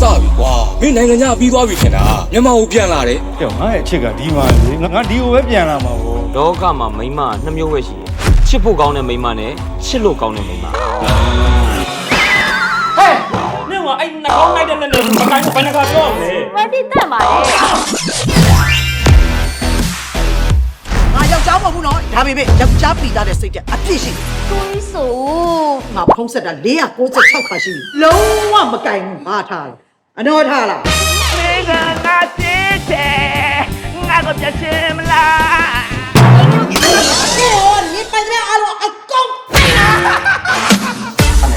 စပြီကွာမင်းနိုင်ငံခြားပြီးသွားပြီထင်တာမြန်မာကိုပြန်လာတယ်ကြောက်ငါ့ရဲ့အချစ်ကဒီမှာလေငါငါဒီကိုပဲပြန်လာမှာဗောလောကမှာမိန်းမနှစ်မျိုးပဲရှိတယ်ချစ်ဖို့ကောင်းတဲ့မိန်းမနဲ့ချစ်လို့ကောင်းတဲ့မိန်းမနင့်ကအဲ့နှာခေါင်းလိုက်တဲ့နဲ့မကိုင်းဘယ်နှခါပြောမလဲဝက်တိတက်ပါလေငါယောက်ျားမဟုတ်ဘူးနော်ဒါပေမဲ့ယောက်ျားပီသားတဲ့စိတ်တဲ့အပြစ်ရှိတယ်ကိုကြီးဆိုငါဖုံးဆက်တာ496ခါရှိပြီလုံးဝမကင်ဘူးဘာထားလဲ အနော်ထားလား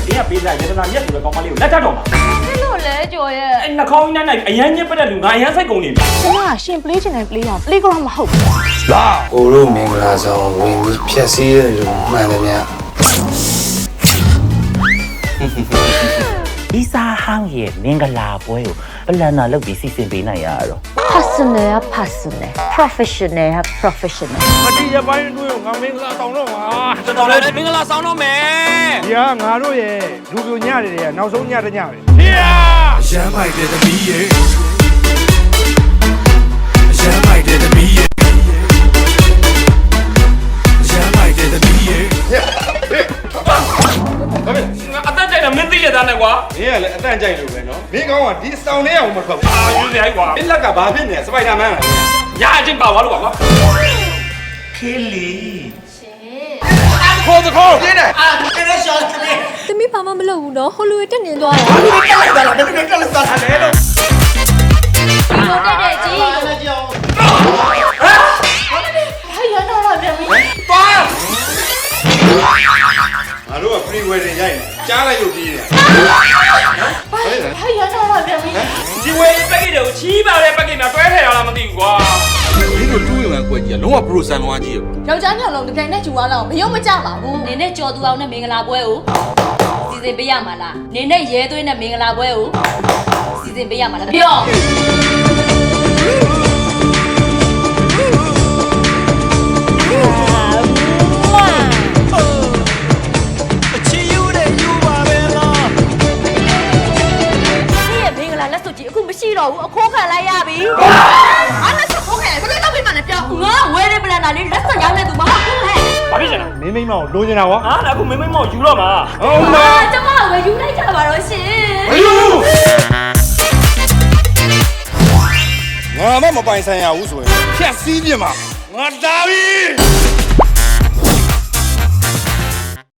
ဒီကပေးလိုက်ရတနာမြက်ဆိုတဲ့ကောင်မလေးကိုလက်ထပ်တော့မှာဖြစ်လို့လဲကြော်ရဲ့အဲ့နှာခေါင်းနဲ့နိုင်အရန်ညစ်ပတ်တဲ့လူငါအရန်စိတ်ကုန်နေပြီကျမကရှင် play ချင်တယ် play အောင် play ကောင်းမဟုတ်ဘူးကိုတို့မင်္ဂလာဆောင်ဝင်ပြီးဖြည့်စည်းရလို့မှန်တယ်ဗျာ ဒီစာဟောင်းရဲ့မင်္ဂလာပွဲကိုပလန်နာလုပ်ပြီးစီစဉ်ပေးနိုင်ရတော့ personal က personal professional က professional မတိရပိုင်းအတွင်းကိုငါမင်္ဂလာဆောင်တော့မှာတော်တော်လေးမင်္ဂလာဆောင်တော့မယ်ဒီကငါတို့ရဲ့လူပြိုညတွေကနောက်ဆုံးညတစ်ညပဲဖေးရရမ်းမိုက်တဲ့သမီးရဲ့ရ က်တာမင်းသိရသားနဲ့ကွာမင်းကလည်းအတန့်ကြိုက်လို့ပဲနော်မင်းကောင်းကဒီစောင်းလေးအောင်မထွက်ဘူးအာယူနေကွာမင်းလက်ကဘာဖြစ်နေလဲစပိုက်ဒါမန်လားရအချင်းပါသွားလို့ကွာသမီးဘာမှမလုပ်ဘူးနော်ဟိုလူတက်နေသွားတာဘာလို့တက်လိုက်တာလဲဘယ်လိုတက်လိုက်တာလဲလို့ဟိုတက်တဲ့ကြီးငါ တို့က free wedding ရိုက်နေကြားလိုက်လို့ပြီးနေတာဒီဝေးပက်ကေတွေကိုချီးပါတဲ့ပက်ကေများတွဲထည့်ရလားမသိဘူးကွာမင်းတို့တူးရင်ကွက်ကြီးကလုံးဝပရိုဆန်သွားကြီးရယောက်ျားညောင်လုံးတကယ်နဲ့ဂျူသွားလောက်မယုံမကြပါဘူးနေနဲ့ကြော်သူအောင်နဲ့မင်္ဂလာပွဲကိုစီစဉ်ပေးရမှာလားနေနဲ့ရဲသွေးနဲ့မင်္ဂလာပွဲကိုစီစဉ်ပေးရမှာလားပြော တော့ဘူးအခိုးခံလိုက်ရပြီအားနဲ့ချက်ခိုးခဲ့ဘယ်လိုလုပ်ပြီးမှလဲပြောငါဝဲတဲ့ပလန်နာလေးလက်စွပ်ရောင်းနေသူမဟုတ်ဘူးဟဲ့ဘာဖြစ်ချင်လဲမင်းမိမ့်မအောင်လိုချင်တာဗောဟာလည်းအခုမင်းမင်းမောက်ယူတော့မှာဟုတ်မအာလားကျမဝယ်ယူလိုက်ကြပါတော့ရှင်ငါမမပိုင်ဆိုင်ရဘူးဆိုရင်ဖြတ်စည်းပြင်မှာငါတာပြီ